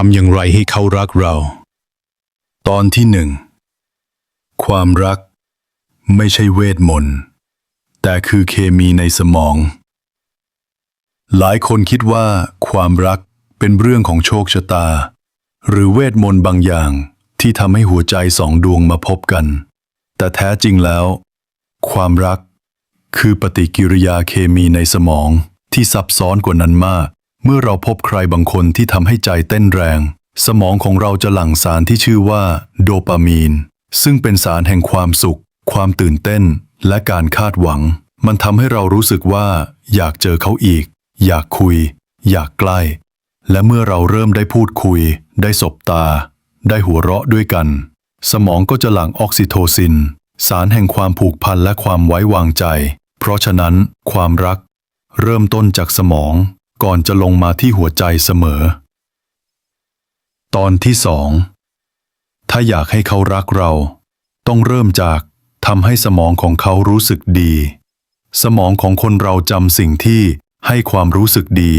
ทำอย่างไรให้เขารักเรา ตอนที่หนึ่ง ความรัก ไม่ใช่เวทมนต์ แต่คือเคมีในสมอง หลายคนคิดว่าความรักเป็นเรื่องของโชคชะตา หรือเวทมนต์บางอย่างที่ทำให้หัวใจสองดวงมาพบกัน แต่แท้จริงแล้ว ความรักคือปฏิกิริยาเคมีในสมองที่ซับซ้อนกว่านั้นมาก เมื่อเราพบใครบางคนที่ทำให้ใจเต้นแรง สมองของเราจะหลั่งสารที่ชื่อว่า โดปามีน ซึ่งเป็นสารแห่งความสุข ความตื่นเต้น และการคาดหวัง มันทำให้เรารู้สึกว่า อยากเจอเขาอีก อยากคุย อยากใกล้ และเมื่อเราเริ่มได้พูดคุย ได้สบตา ได้หัวเราะด้วยกัน สมองก็จะหลั่งออกซิโทซิน สารแห่งความผูกพันและความไว้วางใจ เพราะฉะนั้น ความรัก เริ่มต้นจากสมอง ก่อนจะลงมาที่หัวใจเสมอ ตอนที่สอง ถ้าอยากให้เขารักเรา ต้องเริ่มจากทำให้สมองของเขารู้สึกดี สมองของคนเราจำสิ่งที่ให้ความรู้สึกดี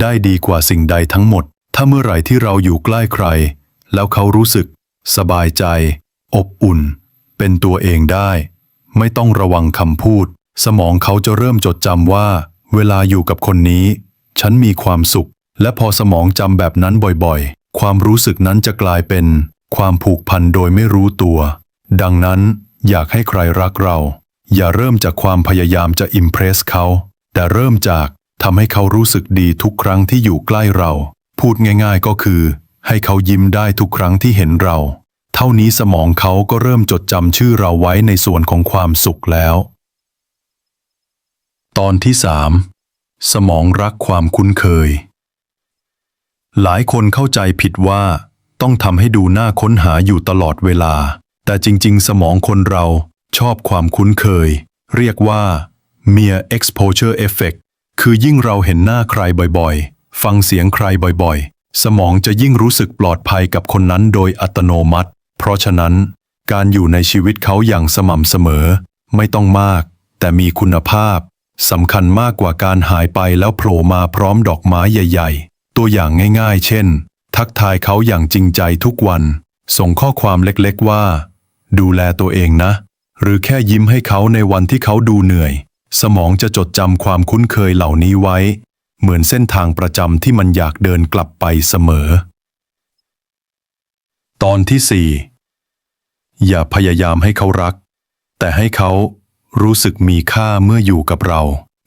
ได้ดีกว่าสิ่งใดทั้งหมด ถ้าเมื่อไหร่ที่เราอยู่ใกล้ใคร แล้วเขารู้สึก สบายใจ อบอุ่น เป็นตัวเองได้ ไม่ต้องระวังคำพูด สมองเขาจะเริ่มจดจำว่า เวลาอยู่กับคนนี้ ฉันมีความสุข และพอสมองจำแบบนั้นบ่อยๆ ความรู้สึกนั้นจะกลายเป็น ความผูกพันโดยไม่รู้ตัว ดังนั้นอยากให้ใครรักเรา อย่าเริ่มจากความพยายามจะอิมเพรสเขา แต่เริ่มจากทำให้เขารู้สึกดีทุกครั้งที่อยู่ใกล้เรา พูดง่ายๆก็คือ ให้เขายิ้มได้ทุกครั้งที่เห็นเรา เท่านี้สมองเขาก็เริ่มจดจำชื่อเราไว้ในส่วนของความสุขแล้ว ตอนที่สาม สมองรักความคุ้นเคย หลายคนเข้าใจผิดว่า ต้องทำให้ดูน่าค้นหาอยู่ตลอดเวลา แต่จริง ๆ สมองคนเราชอบความคุ้นเคย เรียกว่า mere exposure effect คือยิ่งเราเห็นหน้าใครบ่อยๆ ฟังเสียงใครบ่อยๆ สมองจะยิ่งรู้สึกปลอดภัยกับคนนั้นโดยอัตโนมัติ เพราะฉะนั้น การอยู่ในชีวิตเขาอย่างสม่ำเสมอ ไม่ต้องมาก แต่มีคุณภาพ สำคัญมากกว่าการหายไปแล้วโผล่มาพร้อมดอกไม้ใหญ่ ๆ ตัวอย่างง่ายๆ เช่น ทักทายเขาอย่างจริงใจทุกวัน ส่งข้อความเล็กๆว่า ดูแลตัวเองนะ หรือแค่ยิ้มให้เขาในวันที่เขาดูเหนื่อย สมองจะจดจำความคุ้นเคยเหล่านี้ไว้ เหมือนเส้นทางประจำที่มันอยากเดินกลับไปเสมอ ตอนที่สี่อย่าพยายามให้เขารัก แต่ให้เขา รู้สึกมีค่าเมื่ออยู่กับเรา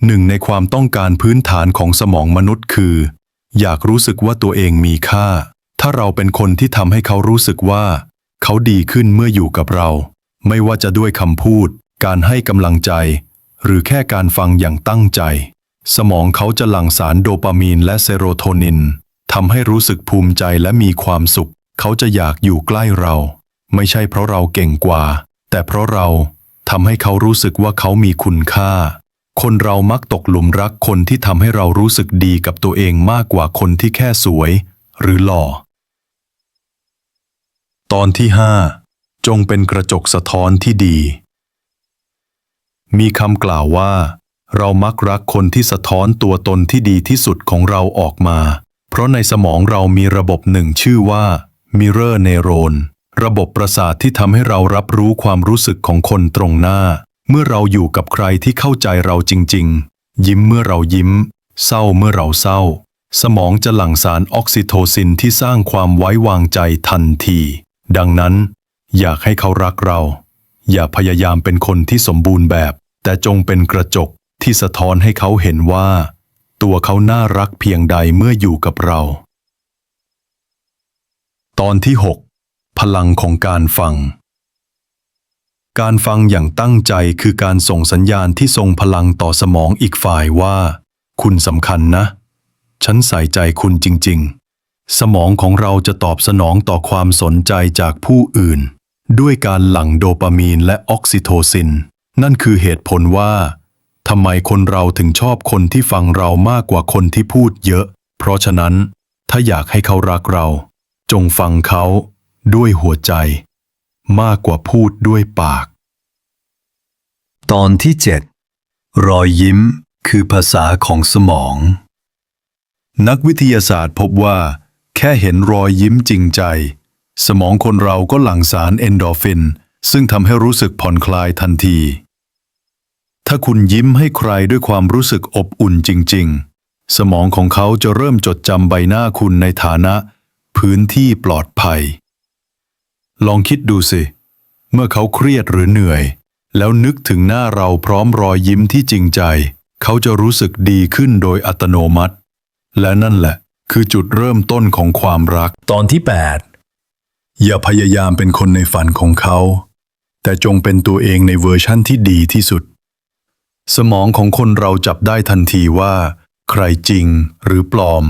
หนึ่งในความต้องการพื้นฐานของสมองมนุษย์คือ อยากรู้สึกว่าตัวเองมีค่า ถ้าเราเป็นคนที่ทำให้เขารู้สึกว่า เขาดีขึ้นเมื่ออยู่กับเรา ไม่ว่าจะด้วยคำพูด การให้กำลังใจ หรือแค่การฟังอย่างตั้งใจ สมองเขาจะหลั่งสารโดปามีนและเซโรโทนินทำให้รู้สึกภูมิใจและมีความสุข เขาจะอยากอยู่ใกล้เรา ไม่ใช่เพราะเราเก่งกว่า แต่เพราะเรา ทำให้เขารู้สึกว่าเขามีคุณค่า คนเรามักตกหลุมรักคนที่ทำให้เรารู้สึกดีกับตัวเองมากกว่าคนที่แค่สวย หรือหล่อ ตอนที่ห้าจงเป็นกระจกสะท้อนที่ดี มีคำกล่าวว่า เรามักรักคนที่สะท้อนตัวตนที่ดีที่สุดของเราออกมา เพราะในสมองเรามีระบบหนึ่งชื่อว่า Mirror Neuron ร ระบบประสาทที่ทำให้เรารับรู้ความรู้สึกของคนตรงหน้า เมื่อเราอยู่กับใครที่เข้าใจเราจริง ๆ ยิ้มเมื่อเรายิ้ม เศร้าเมื่อเราเศร้า สมองจะหลั่งสารออกซิโทซินที่สร้างความไว้วางใจทันที ดังนั้น อยากให้เขารักเรา อย่าพยายามเป็นคนที่สมบูรณ์แบบ แต่จงเป็นกระจกที่สะท้อนให้เขาเห็นว่า ตัวเขาน่ารักเพียงใดเมื่ออยู่กับเรา ตอนที่ 6 พลังของการฟัง การฟังอย่างตั้งใจคือการส่งสัญญาณที่ทรงพลังต่อสมองอีกฝ่ายว่า คุณสำคัญนะ ฉันใส่ใจคุณจริง ๆ สมองของเราจะตอบสนองต่อความสนใจจากผู้อื่น ด้วยการหลั่งโดปามีนและออกซิโทซิน นั่นคือเหตุผลว่าทำไมคนเราถึงชอบคนที่ฟังเรามากกว่าคนที่พูดเยอะ เพราะฉะนั้น ถ้าอยากให้เขารักเรา จงฟังเขา ด้วยหัวใจ มากกว่าพูดด้วยปาก ตอนที่ 7 รอยยิ้มคือภาษาของสมอง นักวิทยาศาสตร์พบว่า แค่เห็นรอยยิ้มจริงใจ สมองคนเราก็หลั่งสารเอนโดรฟิน ซึ่งทำให้รู้สึกผ่อนคลายทันที ถ้าคุณยิ้มให้ใครด้วยความรู้สึกอบอุ่นจริง ๆ สมองของเขาจะเริ่มจดจำใบหน้าคุณในฐานะ พื้นที่ปลอดภัย ลองคิดดูสิ เมื่อเขาเครียดหรือเหนื่อย แล้วนึกถึงหน้าเราพร้อมรอยยิ้มที่จริงใจ เขาจะรู้สึกดีขึ้นโดยอัตโนมัติ และนั่นแหละ คือจุดเริ่มต้นของความรัก ตอนที่อย่าพยายามเป็นคนในฝันของเขา แต่จงเป็นตัวเองในเวอร์ชั่นที่ดีที่สุด สมองของคนเราจับได้ทันทีว่า ใครจริงหรือปลอม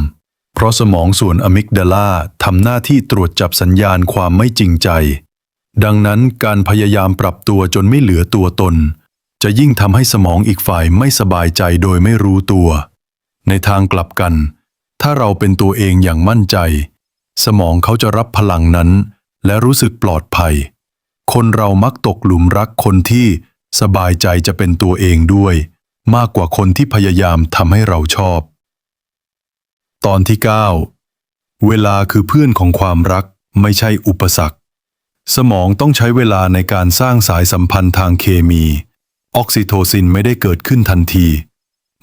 เพราะสมองส่วนอะมิกดาลาทำหน้าที่ตรวจจับสัญญาณความไม่จริงใจ ดังนั้นการพยายามปรับตัวจนไม่เหลือตัวตน จะยิ่งทำให้สมองอีกฝ่ายไม่สบายใจโดยไม่รู้ตัว ในทางกลับกัน ถ้าเราเป็นตัวเองอย่างมั่นใจ สมองเขาจะรับพลังนั้น และรู้สึกปลอดภัย คนเรามักตกหลุมรักคนที่สบายใจจะเป็นตัวเองด้วย มากกว่าคนที่พยายามทำให้เราชอบ ตอนที่ 9 เวลาคือเพื่อนของความรักไม่ใช่อุปสรรค สมองต้องใช้เวลาในการสร้างสายสัมพันธ์ทางเคมี ออกซิโทซินไม่ได้เกิดขึ้นทันที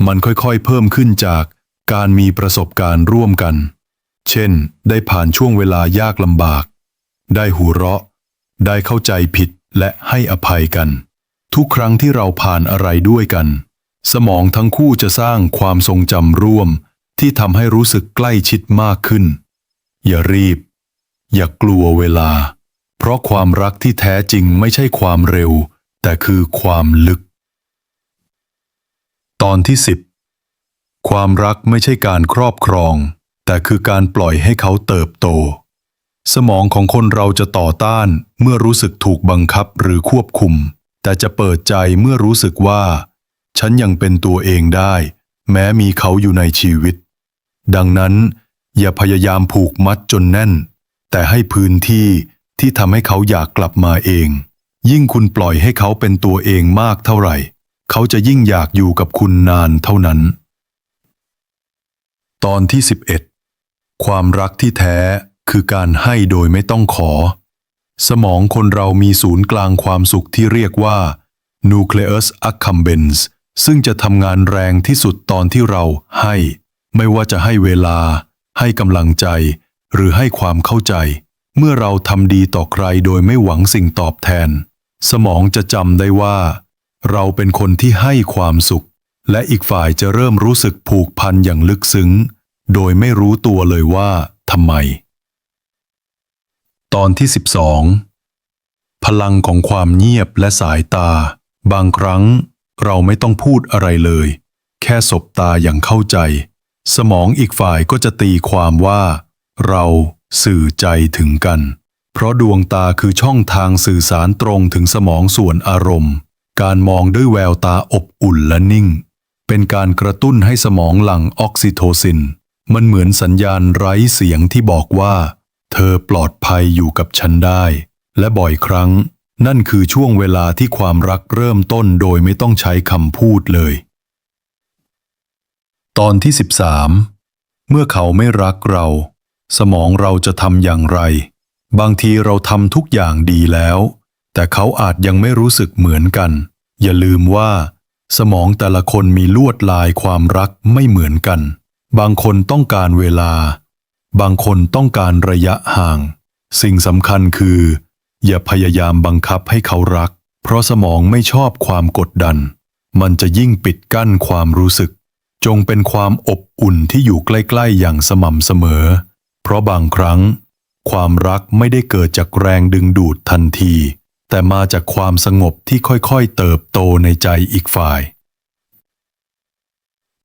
มันค่อยๆเพิ่มขึ้นจากการมีประสบการณ์ร่วมกัน เช่น ได้ผ่านช่วงเวลายากลำบาก ได้หัวเราะ ได้เข้าใจผิดและให้อภัยกัน ทุกครั้งที่เราผ่านอะไรด้วยกัน สมองทั้งคู่จะสร้างความทรงจำร่วม ที่ทำให้รู้สึกใกล้ชิดมากขึ้น อย่ารีบ อย่ากลัวเวลา เพราะความรักที่แท้จริงไม่ใช่ความเร็ว แต่คือความลึก ตอนที่10ความรักไม่ใช่การครอบครอง แต่คือการปล่อยให้เขาเติบโต สมองของคนเราจะต่อต้านเมื่อรู้สึกถูกบังคับหรือควบคุม แต่จะเปิดใจเมื่อรู้สึกว่า ฉันยังเป็นตัวเองได้ แม้มีเขาอยู่ในชีวิต ดังนั้น อย่าพยายามผูกมัดจนแน่น แต่ให้พื้นที่ที่ทำให้เขาอยากกลับมาเอง ยิ่งคุณปล่อยให้เขาเป็นตัวเองมากเท่าไหร่ เขาจะยิ่งอยากอยู่กับคุณนานเท่านั้น ตอนที่ 11 ความรักที่แท้คือการให้โดยไม่ต้องขอ สมองคนเรามีศูนย์กลางความสุขที่เรียกว่า nucleus accumbens ซึ่งจะทำงานแรงที่สุดตอนที่เราให้ ไม่ว่าจะให้เวลา ให้กำลังใจ หรือให้ความเข้าใจ เมื่อเราทำดีต่อใครโดยไม่หวังสิ่งตอบแทน สมองจะจำได้ว่า เราเป็นคนที่ให้ความสุข และอีกฝ่ายจะเริ่มรู้สึกผูกพันอย่างลึกซึ้ง โดยไม่รู้ตัวเลยว่าทำไม ตอนที่ 12 พลังของความเงียบและสายตา บางครั้งเราไม่ต้องพูดอะไรเลย แค่สบตาอย่างเข้าใจ สมองอีกฝ่ายก็จะตีความว่า เราสื่อใจถึงกัน เพราะดวงตาคือช่องทางสื่อสารตรงถึงสมองส่วนอารมณ์ การมองด้วยแววตาอบอุ่นและนิ่ง เป็นการกระตุ้นให้สมองหลั่งออกซิโทซิน มันเหมือนสัญญาณไร้เสียงที่บอกว่า เธอปลอดภัยอยู่กับฉันได้ และบ่อยครั้ง นั่นคือช่วงเวลาที่ความรักเริ่มต้นโดยไม่ต้องใช้คำพูดเลย ตอนที่ 13 เมื่อเขาไม่รักเรา สมองเราจะทำอย่างไร บางทีเราทำทุกอย่างดีแล้ว แต่เขาอาจยังไม่รู้สึกเหมือนกัน อย่าลืมว่า สมองแต่ละคนมีลวดลายความรักไม่เหมือนกัน บางคนต้องการเวลา บางคนต้องการระยะห่าง สิ่งสำคัญคือ อย่าพยายามบังคับให้เขารัก เพราะสมองไม่ชอบความกดดัน มันจะยิ่งปิดกั้นความรู้สึก จงเป็นความอบอุ่นที่อยู่ใกล้ๆอย่างสม่ำเสมอ เพราะบางครั้ง ความรักไม่ได้เกิดจากแรงดึงดูดทันที แต่มาจากความสงบที่ค่อยๆเติบโตในใจอีกฝ่าย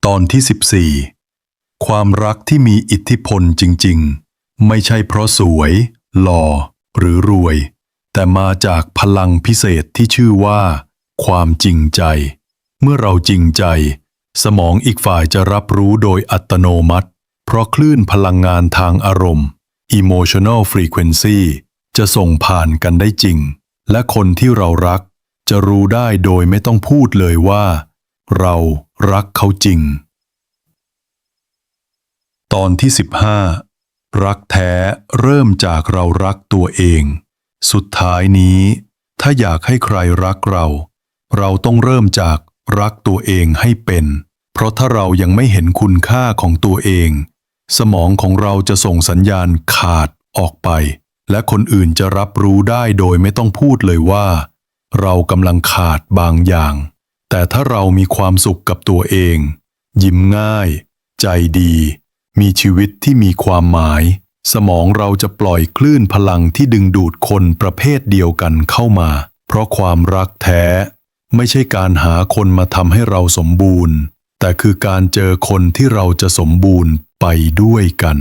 ตอนที่ 14 ความรักที่มีอิทธิพลจริงๆ ไม่ใช่เพราะสวย หล่อ หรือรวย แต่มาจากพลังพิเศษที่ชื่อว่า ความจริงใจ เมื่อเราจริงใจ สมองอีกฝ่ายจะรับรู้โดยอัตโนมัติ เพราะคลื่นพลังงานทางอารมณ์ emotional frequency จะส่งผ่านกันได้จริง และคนที่เรารัก จะรู้ได้โดยไม่ต้องพูดเลยว่า เรารักเขาจริง ตอนที่รักแท้เริ่มจากเรารักตัวเอง สุดท้ายนี้ ถ้าอยากให้ใครรักเรา เราต้องเริ่มจาก รักตัวเองให้เป็น เพราะถ้าเรายังไม่เห็นคุณค่าของตัวเอง สมองของเราจะส่งสัญญาณขาดออกไป และคนอื่นจะรับรู้ได้โดยไม่ต้องพูดเลยว่า เรากำลังขาดบางอย่าง แต่ถ้าเรามีความสุขกับตัวเอง ยิ้มง่าย ใจดี มีชีวิตที่มีความหมาย สมองเราจะปล่อยคลื่นพลังที่ดึงดูดคนประเภทเดียวกันเข้ามา เพราะความรักแท้ ไม่ใช่การหาคนมาทำให้เราสมบูรณ์ แต่คือการเจอคนที่เราจะสมบูรณ์ไปด้วยกัน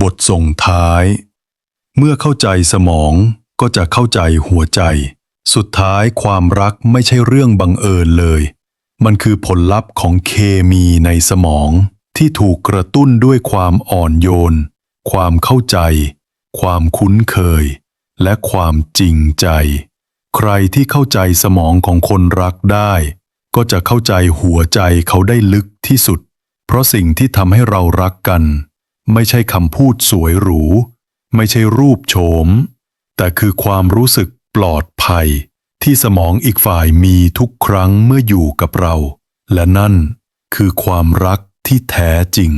บทส่งท้าย เมื่อเข้าใจสมองก็จะเข้าใจหัวใจ สุดท้ายความรักไม่ใช่เรื่องบังเอิญเลย มันคือผลลัพธ์ของเคมีในสมองที่ถูกกระตุ้นด้วยความอ่อนโยน ความเข้าใจ ความคุ้นเคย และความจริงใจ ใครที่เข้าใจสมองของคนรักได้ ก็จะเข้าใจหัวใจเขาได้ลึกที่สุด เพราะสิ่งที่ทำให้เรารักกัน ไม่ใช่คำพูดสวยหรู ไม่ใช่รูปโฉม แต่คือความรู้สึกปลอดภัย ที่สมองอีกฝ่ายมีทุกครั้งเมื่ออยู่กับเรา และนั่นคือความรักที่แท้จริง